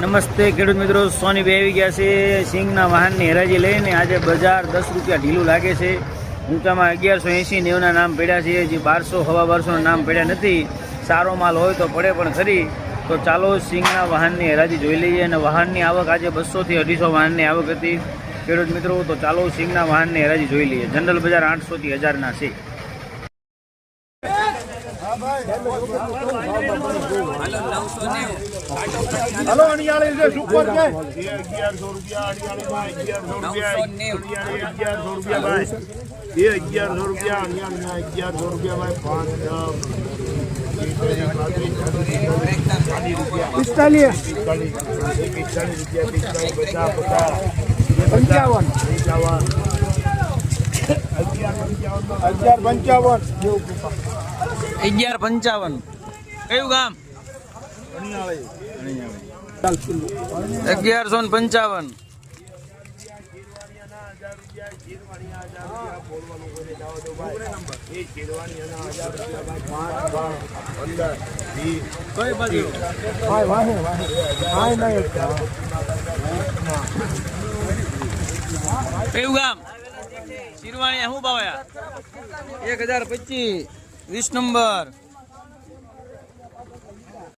નમસ્તે ખેડૂત મિત્રો, સોની બે આવી ગયા છે, સિંગના વાહનની હરાજી લઈને આજે બજાર દસ રૂપિયા ઢીલું લાગે છે. ઊંચામાં અગિયારસો એંસી નેવના નામ પડ્યા છે જે બારસો, હવા બારસોના નામ પડ્યા નથી. સારો માલ હોય તો પડે પણ ખરી. તો ચાલો સિંગના વાહનની હરાજી જોઈ લઈએ અને વાહનની આવક આજે બસોથી અઢીસો વાહનની આવક હતી. ખેડૂત મિત્રો, તો ચાલો સિંગના વાહનની હરાજી જોઈ લઈએ. જનરલ બજાર આઠસોથી હજારના છે. હલો અણિયાળી છે સુપર છે અગિયારસો રૂપિયા અણિયાળીમાં અગિયારસો રૂપિયા અણિયાળી અગિયારસો રૂપિયા ભાઈ એ અગિયારસો રૂપિયા અણિયાળીમાં અગિયારસો રૂપિયા ભાઈ પાંચ પિસ્તાલીસ પિસ્તાલીસ પિસ્તાલીસ રૂપિયા પિસ્તાલીસ પચાસ પચાસ પંચાવન પંચાવન અગિયાર પંચાવન અગિયાર પંચાવન કયું ગામ અગિયારસો ને પંચાવન. કયું ગામ? શિરવાણી શું ભાવ્યા એક હજાર પચીસ. વીસ નંબર.